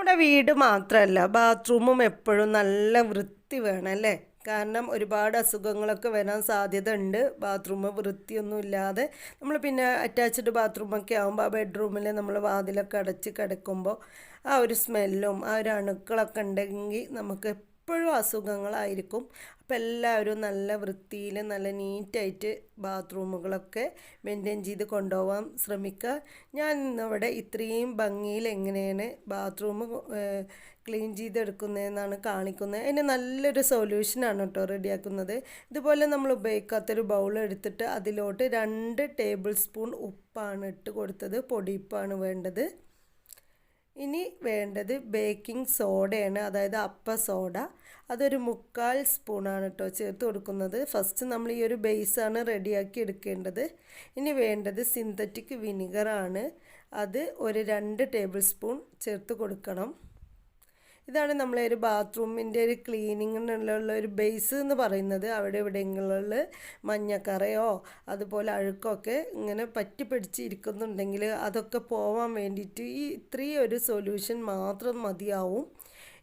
നമ്മുടെ വീട് മാത്രമല്ല ബാത്റൂമും എപ്പോഴും നല്ല വൃത്തി വേണം അല്ലേ? കാരണം ഒരുപാട് അസുഖങ്ങളൊക്കെ വരാൻ സാധ്യത ഉണ്ട് ബാത്റൂം വൃത്തിയൊന്നും ഇല്ലാതെ നമ്മൾ പിന്നെ അറ്റാച്ച്ഡ് ബാത്റൂമൊക്കെ ആകുമ്പോൾ ആ ബെഡ്റൂമിൽ നമ്മൾ വാതിലൊക്കെ അടച്ച് കിടക്കുമ്പോൾ ആ ഒരു സ്മെല്ലും ആ ഒരു അണുക്കളൊക്കെ ഉണ്ടെങ്കിൽ നമുക്ക് എപ്പോഴും അസുഖങ്ങളായിരിക്കും. അപ്പോൾ എല്ലാവരും നല്ല വൃത്തിയിൽ നല്ല നീറ്റായിട്ട് ബാത്റൂമുകളൊക്കെ മെയിന്റെയിൻ ചെയ്ത് കൊണ്ടുപോകാൻ ശ്രമിക്കുക. ഞാൻ ഇന്നിവിടെ ഇത്രയും ഭംഗിയിൽ എങ്ങനെയാണ് ബാത്റൂം ക്ലീൻ ചെയ്തെടുക്കുന്നതെന്നാണ് കാണിക്കുന്നത്. അതിന് നല്ലൊരു സൊല്യൂഷനാണ് കേട്ടോ റെഡിയാക്കുന്നത്. ഇതുപോലെ നമ്മൾ ഉപയോഗിക്കാത്തൊരു ബൗൾ എടുത്തിട്ട് അതിലോട്ട് രണ്ട് ടേബിൾ സ്പൂൺ ഉപ്പാണ് ഇട്ട് കൊടുത്തത്. പൊടിയിപ്പാണ് വേണ്ടത്. ഇനി വേണ്ടത് ബേക്കിംഗ് സോഡയാണ് അതായത് അപ്പ സോഡ അതൊരു മുക്കാൽ സ്പൂണാണ് കേട്ടോ ചേർത്ത് കൊടുക്കുന്നത്. ഫസ്റ്റ് നമ്മൾ ഈ ഒരു ബേസാണ് റെഡിയാക്കി എടുക്കേണ്ടത്. ഇനി വേണ്ടത് സിന്തറ്റിക് വിനിഗറാണ് അത് ഒരു രണ്ട് ടേബിൾ സ്പൂൺ ചേർത്ത് കൊടുക്കണം. ഇതാണ് നമ്മളെ ഒരു ബാത്റൂമിന്റെ ഒരു ക്ലീനിങ്ങിനുള്ള ഒരു ബേസ് എന്ന് പറയുന്നത്. അവിടെ എവിടെയെങ്കിലും മഞ്ഞക്കറയോ അതുപോലെ അഴുക്കൊക്കെ ഇങ്ങനെ പറ്റി പിടിച്ച് ഇരിക്കുന്നുണ്ടെങ്കിൽ അതൊക്കെ പോവാൻ വേണ്ടിയിട്ട് ഈ ഇത്രയും ഒരു സൊല്യൂഷൻ മാത്രം മതിയാവും.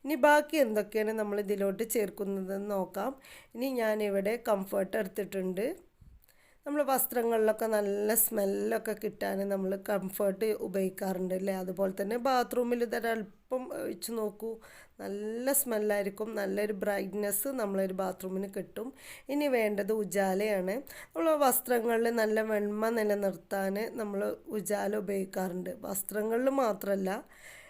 ഇനി ബാക്കി എന്തൊക്കെയാണ് നമ്മൾ ഇതിലോട്ട് ചേർക്കുന്നതെന്ന് നോക്കാം. ഇനി ഞാനിവിടെ കംഫർട്ട് എടുത്തിട്ടുണ്ട്. നമ്മൾ വസ്ത്രങ്ങളിലൊക്കെ നല്ല സ്മെല്ലൊക്കെ കിട്ടാൻ നമ്മൾ കംഫർട്ട് ഉപയോഗിക്കാറുണ്ട് അല്ലേ അതുപോലെ തന്നെ ബാത്റൂമിൽ ഇതൊരല്പം ഒഴിച്ച് നോക്കൂ. നല്ല സ്മെല്ലായിരിക്കും. നല്ലൊരു ബ്രൈറ്റ്നെസ് നമ്മളൊരു ബാത്റൂമിന് കിട്ടും. ഇനി വേണ്ടത് ഉജാലയാണ്. നമ്മൾ വസ്ത്രങ്ങളിൽ നല്ല വെണ്മ നിലനിർത്താൻ നമ്മൾ ഉജാല ഉപയോഗിക്കാറുണ്ട്. വസ്ത്രങ്ങളിൽ മാത്രമല്ല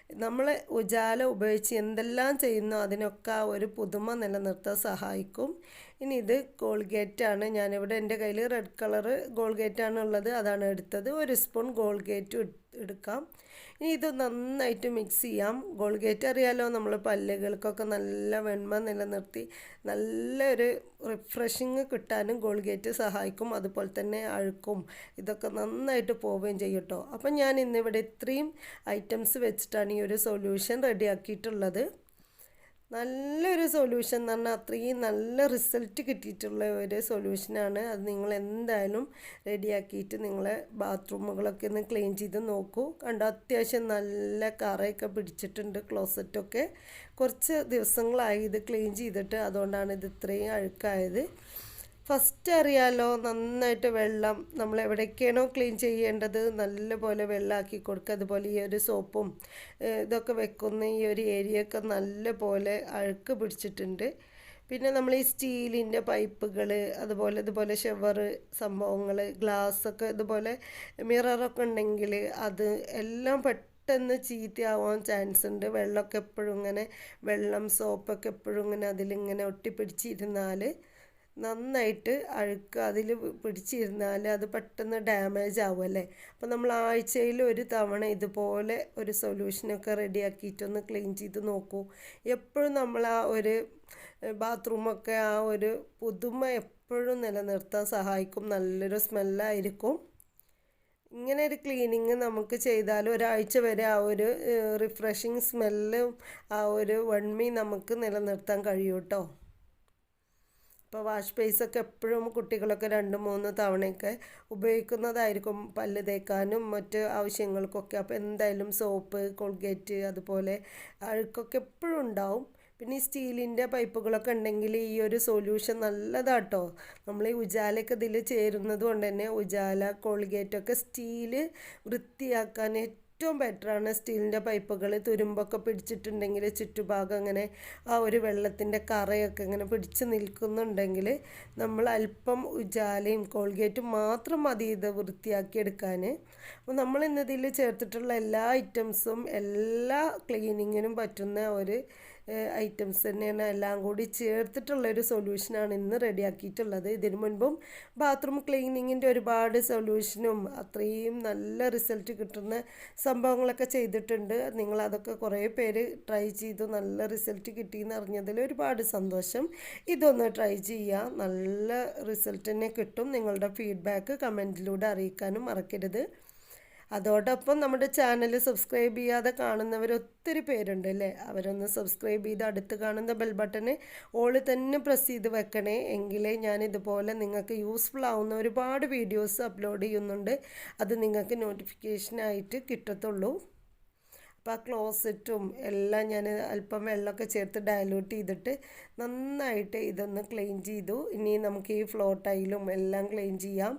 നമ്മൾ ഉജാല ഉപയോഗിച്ച് എന്തെല്ലാം ചെയ്യുന്നോ അതിനൊക്കെ ആ ഒരു പുതുമ നിലനിർത്താൻ സഹായിക്കും. ഇനി ഇത് ഗോൾഗേറ്റാണ് ഞാനിവിടെ എന്റെ കയ്യിൽ റെഡ് കളറ് ഗോൾഗേറ്റാണ് ഉള്ളത്. അതാണ് എടുത്തത്. ഒരു സ്പൂൺ ഗോൾഗേറ്റ് എടുക്കാം. ഇനി ഇത് നന്നായിട്ട് മിക്സ് ചെയ്യാം. ഗോൾഗേറ്റ് അറിയാലോ നമ്മൾ പല്ലുകൾക്കൊക്കെ നല്ല വെണ്മ നിലനിർത്തി നല്ലൊരു റിഫ്രഷിങ് കിട്ടാനും ഗോൾഗേറ്റ് സഹായിക്കും അതുപോലെ തന്നെ അഴുക്കും. ഇതൊക്കെ നന്നായിട്ട് പോവുകയും ചെയ്യും കേട്ടോ അപ്പം ഞാൻ ഇന്നിവിടെ ഇത്രയും ഐറ്റംസ് വെച്ചിട്ടാണ് ഈ ഒരു സൊല്യൂഷൻ റെഡിയാക്കിയിട്ടുള്ളത് നല്ലൊരു സൊല്യൂഷൻ എന്ന് പറഞ്ഞാൽ അത്രയും നല്ല റിസൾട്ട് കിട്ടിയിട്ടുള്ള ഒരു സൊല്യൂഷനാണ് അത് നിങ്ങൾ എന്തായാലും റെഡിയാക്കിയിട്ട് നിങ്ങളെ ബാത്റൂമുകളൊക്കെ ഒന്ന് ക്ലീൻ ചെയ്ത് നോക്കൂ. കണ്ടോ അത്യാവശ്യം നല്ല കറയൊക്കെ പിടിച്ചിട്ടുണ്ട് ക്ലോസറ്റൊക്കെ കുറച്ച് ദിവസങ്ങളായി ഇത് ക്ലീൻ ചെയ്തിട്ട് അതുകൊണ്ടാണ് ഇത് ഇത്രയും അഴുക്കായത്. ഫസ്റ്റ് അറിയാലോ നന്നായിട്ട് വെള്ളം നമ്മൾ എവിടേക്കാണോ ക്ലീൻ ചെയ്യേണ്ടത് നല്ലപോലെ വെള്ളമാക്കി കൊടുക്കുക. അതുപോലെ ഈ ഒരു സോപ്പും ഇതൊക്കെ വെക്കുന്ന ഈ ഒരു ഏരിയയൊക്കെ നല്ലപോലെ അഴുക്ക് പിടിച്ചിട്ടുണ്ട്. പിന്നെ നമ്മൾ ഈ സ്റ്റീലിന്റെ പൈപ്പുകൾ അതുപോലെ ഇതുപോലെ ഷവർ സംഭവങ്ങൾ ഗ്ലാസ്സൊക്കെ ഇതുപോലെ മിററൊക്കെ ഉണ്ടെങ്കിൽ അത് എല്ലാം പെട്ടെന്ന് ചീത്തയാവാൻ ചാൻസ് ഉണ്ട്. വെള്ളമൊക്കെ എപ്പോഴും ഇങ്ങനെ വെള്ളം സോപ്പൊക്കെ എപ്പോഴും ഇങ്ങനെ അതിലിങ്ങനെ ഒട്ടിപ്പിടിച്ചിരുന്നാൽ നന്നായിട്ട് അഴുക്ക് അതിൽ പിടിച്ചിരുന്നാൽ അത് പെട്ടെന്ന് ഡാമേജ് ആവുമല്ലേ അപ്പോൾ നമ്മൾ ആഴ്ചയിൽ ഒരു തവണ ഇതുപോലെ ഒരു സൊല്യൂഷനൊക്കെ റെഡിയാക്കിയിട്ടൊന്ന് ക്ലീൻ ചെയ്ത് നോക്കൂ. എപ്പോഴും നമ്മൾ ആ ഒരു ബാത്റൂമൊക്കെ ആ ഒരു പുതുമ എപ്പോഴും നിലനിർത്താൻ സഹായിക്കും. നല്ലൊരു സ്മെല്ലായിരിക്കും. ഇങ്ങനെ ഒരു ക്ലീനിങ് നമുക്ക് ചെയ്താൽ ഒരാഴ്ച വരെ ആ ഒരു റിഫ്രഷിങ് സ്മെല്ലും ആ ഒരു വൺമി നമുക്ക് നിലനിർത്താൻ കഴിയൂട്ടോ? ഇപ്പോൾ വാഷ് ബേസൊക്കെ എപ്പോഴും കുട്ടികളൊക്കെ രണ്ട് മൂന്ന് തവണയൊക്കെ ഉപയോഗിക്കുന്നതായിരിക്കും പല്ല് തേക്കാനും മറ്റ് ആവശ്യങ്ങൾക്കൊക്കെ. അപ്പോൾ എന്തായാലും സോപ്പ് കോൾഗേറ്റ് അതുപോലെ അഴുക്കൊക്കെ എപ്പോഴും ഉണ്ടാവും. പിന്നെ ഈ സ്റ്റീലിന്റെ പൈപ്പുകളൊക്കെ ഉണ്ടെങ്കിൽ ഈ ഒരു സൊല്യൂഷൻ നല്ലതാട്ടോ. നമ്മൾ ഈ ഉജാലയൊക്കെ ഇതിൽ ചേരുന്നത് കൊണ്ട് തന്നെ ഉജാല കോൾഗേറ്റൊക്കെ സ്റ്റീൽ വൃത്തിയാക്കാൻ ഏറ്റവും ബെറ്ററാണ് സ്റ്റീലിന്റെ പൈപ്പുകൾ തുരുമ്പൊക്കെ പിടിച്ചിട്ടുണ്ടെങ്കിൽ ചുറ്റുഭാഗം അങ്ങനെ ആ ഒരു വെള്ളത്തിന്റെ കറയൊക്കെ ഇങ്ങനെ പിടിച്ച് നിൽക്കുന്നുണ്ടെങ്കിൽ നമ്മൾ അല്പം ഉജാലയും കോൾഗേറ്റും മാത്രം മതി ഇത് വൃത്തിയാക്കി എടുക്കാൻ അപ്പോൾ നമ്മൾ ഇന്നതിൽ ചേർത്തിട്ടുള്ള എല്ലാ ഐറ്റംസും എല്ലാ ക്ലീനിങ്ങിനും പറ്റുന്ന ഒരു ഐറ്റംസ് തന്നെയാണ് എല്ലാം കൂടി ചേർത്തിട്ടുള്ള ഒരു സൊല്യൂഷനാണ് ഇന്ന് റെഡിയാക്കിയിട്ടുള്ളത്. ഇതിനു മുൻപും ബാത്റൂം ക്ലീനിങ്ങിന്റെ ഒരുപാട് സൊല്യൂഷനും അത്രയും നല്ല റിസൾട്ട് കിട്ടുന്ന സംഭവങ്ങളൊക്കെ ചെയ്തിട്ടുണ്ട്. നിങ്ങൾ അതൊക്കെ കുറേ പേര് ട്രൈ ചെയ്തു നല്ല റിസൾട്ട് കിട്ടി എന്ന് അറിഞ്ഞതിൽ ഒരുപാട് സന്തോഷം. ഇതൊന്ന് ട്രൈ ചെയ്യുക നല്ല റിസൾട്ട് തന്നെ കിട്ടും. നിങ്ങളുടെ ഫീഡ്ബാക്ക് കമന്റിലൂടെ അറിയിക്കാനും മറക്കരുത്. അതോടൊപ്പം നമ്മുടെ ചാനൽ സബ്സ്ക്രൈബ് ചെയ്യാതെ കാണുന്നവർ ഒത്തിരി പേരുണ്ട് അല്ലേ? അവരൊന്ന് സബ്സ്ക്രൈബ് ചെയ്ത് അടുത്ത് കാണുന്ന ബെൽ ബട്ടൺ ഓൾ തന്നെ പ്രസ് ചെയ്ത് വെക്കണേ. എങ്കിലേ ഞാൻ ഇതുപോലെ നിങ്ങൾക്ക് യൂസ്ഫുൾ ആവുന്ന ഒരുപാട് വീഡിയോസ് അപ്ലോഡ് ചെയ്യുന്നുണ്ട്. അത് നിങ്ങൾക്ക് നോട്ടിഫിക്കേഷനായിട്ട് കിട്ടത്തുള്ളൂ. അപ്പോൾ ആ ക്ലോസറ്റും എല്ലാം ഞാൻ അല്പം വെള്ളമൊക്കെ ചേർത്ത് ഡയലൂട്ട് ചെയ്തിട്ട് നന്നായിട്ട് ഇതൊന്ന് ക്ലീൻ ചെയ്തു. ഇനി നമുക്ക് ഈ ഫ്ലോ ടൈലും എല്ലാം ക്ലീൻ ചെയ്യാം.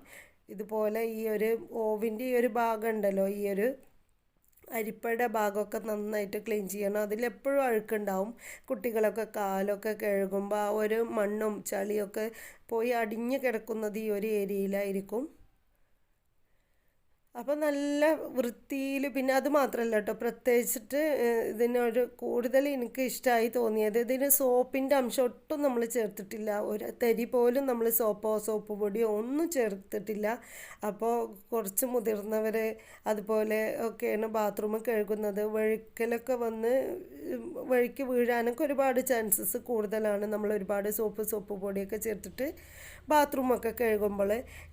ഇതുപോലെ ഈ ഒരു ഓവിന്റെ ഈ ഒരു ഭാഗം ഉണ്ടല്ലോ ഈ ഒരു അരിപ്പയുടെ ഭാഗമൊക്കെ നന്നായിട്ട് ക്ലീൻ ചെയ്യണം. അതിലെപ്പോഴും അഴുക്കുണ്ടാവും. കുട്ടികളൊക്കെ കാലൊക്കെ കഴുകുമ്പോൾ ആ ഒരു മണ്ണും ചളിയൊക്കെ പോയി അടിഞ്ഞു കിടക്കുന്നത് ഈ ഒരു ഏരിയയിലായിരിക്കും. അപ്പോൾ നല്ല വൃത്തിയിൽ പിന്നെ അത് മാത്രമല്ല കേട്ടോ പ്രത്യേകിച്ചിട്ട് ഇതിനൊരു കൂടുതൽ എനിക്ക് ഇഷ്ടമായി തോന്നിയത് ഇതിന് സോപ്പിന്റെ അംശം ഒട്ടും നമ്മൾ ചേർത്തിട്ടില്ല. ഒരു തരി പോലും നമ്മൾ സോപ്പോ സോപ്പ് പൊടിയോ ഒന്നും ചേർത്തിട്ടില്ല. അപ്പോൾ കുറച്ച് മുതിർന്നവർ അതുപോലെ ഒക്കെയാണ് ബാത്റൂം കഴുകുന്നത്. വഴുക്കലൊക്കെ വന്ന് വഴുക്കി വീഴാനൊക്കെ ഒരുപാട് ചാൻസസ് കൂടുതലാണ്. നമ്മൾ ഒരുപാട് സോപ്പ് സോപ്പ് പൊടിയൊക്കെ ചേർത്തിട്ട് ബാത്റൂമൊക്കെ കഴുകുമ്പോൾ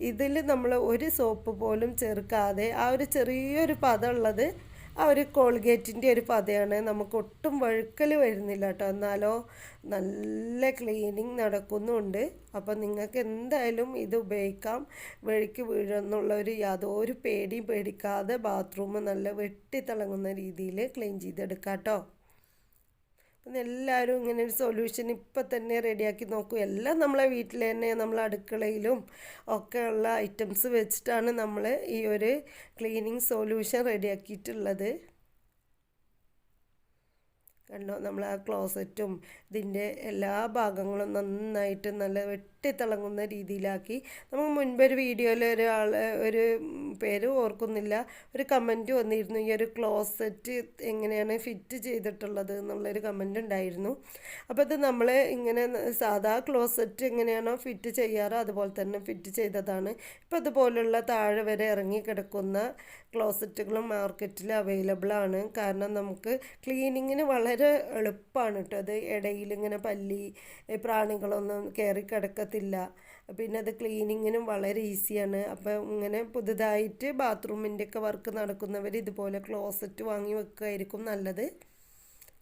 ഇതിൽ നമ്മൾ ഒരു സോപ്പ് പോലും ചേർക്കാതെ ആ ഒരു ചെറിയൊരു പദമുള്ളത് ആ ഒരു കോൾഗേറ്റിന്റെ ഒരു പതയാണ് നമുക്ക് ഒട്ടും വഴുക്കൽ വരുന്നില്ല കേട്ടോ. എന്നാലോ നല്ല ക്ലീനിങ് നടക്കുന്നുണ്ട്. അപ്പം നിങ്ങൾക്ക് എന്തായാലും ഇത് ഉപയോഗിക്കാം. വഴിക്ക് വീഴുന്നുള്ള ഒരു യാതൊരു പേടിയും പേടിക്കാതെ ബാത്റൂം നല്ല വെട്ടിത്തിളങ്ങുന്ന രീതിയിൽ ക്ലീൻ ചെയ്തെടുക്കാം കേട്ടോ. അപ്പം എല്ലാവരും ഇങ്ങനെ ഒരു സൊല്യൂഷൻ ഇപ്പം തന്നെ റെഡിയാക്കി നോക്കും. എല്ലാം നമ്മളെ വീട്ടിൽ തന്നെ നമ്മളെ അടുക്കളയിലും ഒക്കെ ഉള്ള ഐറ്റംസ് വെച്ചിട്ടാണ് നമ്മൾ ഈ ഒരു ക്ലീനിങ് സൊല്യൂഷൻ റെഡിയാക്കിയിട്ടുള്ളത് കണ്ടോ? നമ്മൾ ആ ക്ലോസറ്റും ഇതിന്റെ എല്ലാ ഭാഗങ്ങളും നന്നായിട്ട് നല്ല വെട്ടിത്തിളങ്ങുന്ന രീതിയിലാക്കി. നമുക്ക് മുൻപൊരു വീഡിയോയിൽ ഒരാൾ ഒരു പേര് ഓർക്കുന്നില്ല. ഒരു കമന്റ് വന്നിരുന്നു. ഈ ഒരു ക്ലോസറ്റ് എങ്ങനെയാണ് ഫിറ്റ് ചെയ്തിട്ടുള്ളത് എന്നുള്ളൊരു കമന്റ് ഉണ്ടായിരുന്നു. അപ്പോൾ ഇത് നമ്മൾ ഇങ്ങനെ സാധാ ക്ലോസറ്റ് എങ്ങനെയാണോ ഫിറ്റ് ചെയ്യാറോ അതുപോലെ തന്നെ ഫിറ്റ് ചെയ്തതാണ്. ഇപ്പോൾ അതുപോലുള്ള താഴെ വരെ ഇറങ്ങി കിടക്കുന്ന ക്ലോസറ്റുകളും മാർക്കറ്റിൽ അവൈലബിൾ ആണ്. കാരണം നമുക്ക് ക്ലീനിങ്ങിന് വളരെ എളുപ്പമാണ് കേട്ടോ അത് ഇടയിൽ ഇങ്ങനെ പല്ലി പ്രാണികളൊന്നും കയറി കിടക്കത്തില്ല. പിന്നെ അത് ക്ലീനിങ്ങിനും വളരെ ഈസിയാണ്. അപ്പം ഇങ്ങനെ പുതുതായിട്ട് ബാത്റൂമിന്റെ ഒക്കെ വർക്ക് നടക്കുന്നവർ ഇതുപോലെ ക്ലോസറ്റ് വാങ്ങി വെക്കുകയായിരിക്കും നല്ലത്.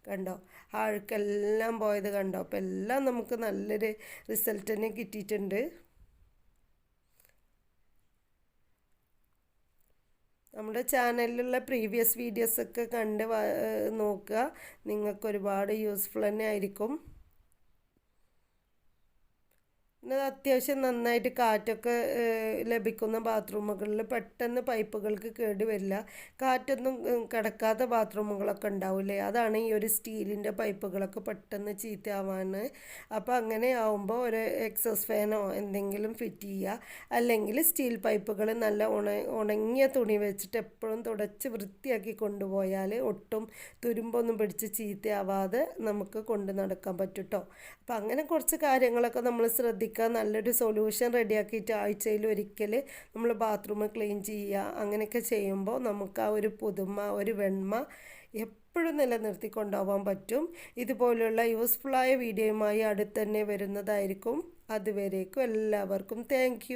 കണ്ടോ? ആൾക്കെല്ലാം പോയത് കണ്ടോ? അപ്പോൾ എല്ലാം നമുക്ക് നല്ലൊരു റിസൾട്ട് തന്നെ കിട്ടിയിട്ടുണ്ട്. നമ്മുടെ ചാനലിലുള്ള പ്രീവിയസ് വീഡിയോസൊക്കെ കണ്ട് നോക്കുക. നിങ്ങൾക്ക് ഒരുപാട് യൂസ്ഫുൾ തന്നെ ആയിരിക്കും. പിന്നെ അത്യാവശ്യം നന്നായിട്ട് കാറ്റൊക്കെ ലഭിക്കുന്ന ബാത്റൂമുകളിൽ പെട്ടെന്ന് പൈപ്പുകൾക്ക് കേട് വരില്ല. കാറ്റൊന്നും കിടക്കാത്ത ബാത്റൂമുകളൊക്കെ ഉണ്ടാവില്ലേ? അതാണ് ഈ ഒരു സ്റ്റീലിന്റെ പൈപ്പുകളൊക്കെ പെട്ടെന്ന് ചീത്തയാവാൻ അപ്പോൾ അങ്ങനെ ആവുമ്പോൾ ഒരു എക്സസ് ഫാനോ എന്തെങ്കിലും ഫിറ്റ് ചെയ്യുക. അല്ലെങ്കിൽ സ്റ്റീൽ പൈപ്പുകൾ നല്ല ഉണ ഉണങ്ങിയ തുണി വെച്ചിട്ട് എപ്പോഴും തുടച്ച് വൃത്തിയാക്കി കൊണ്ടുപോയാൽ ഒട്ടും തുരുമ്പൊന്നും പിടിച്ച് ചീത്തയാവാതെ നമുക്ക് കൊണ്ടു നടക്കാൻ പറ്റും കേട്ടോ അപ്പോൾ അങ്ങനെ കുറച്ച് കാര്യങ്ങളൊക്കെ നമ്മൾ ശ്രദ്ധിക്കുക നല്ലൊരു സൊല്യൂഷൻ റെഡിയാക്കിയിട്ട് ആഴ്ചയിൽ ഒരിക്കൽ നമ്മൾ ബാത്റൂം ക്ലീൻ ചെയ്യുക അങ്ങനെയൊക്കെ ചെയ്യുമ്പോൾ നമുക്ക് ആ ഒരു പുതുമ ഒരു വെണ്മ എപ്പോഴും നിലനിർത്തി കൊണ്ടുപോകാൻ പറ്റും. ഇതുപോലുള്ള യൂസ്ഫുള്ളായ വീഡിയോയുമായി അടുത്തന്നെ വരുന്നതായിരിക്കും. അതുവരേക്കും എല്ലാവർക്കും താങ്ക്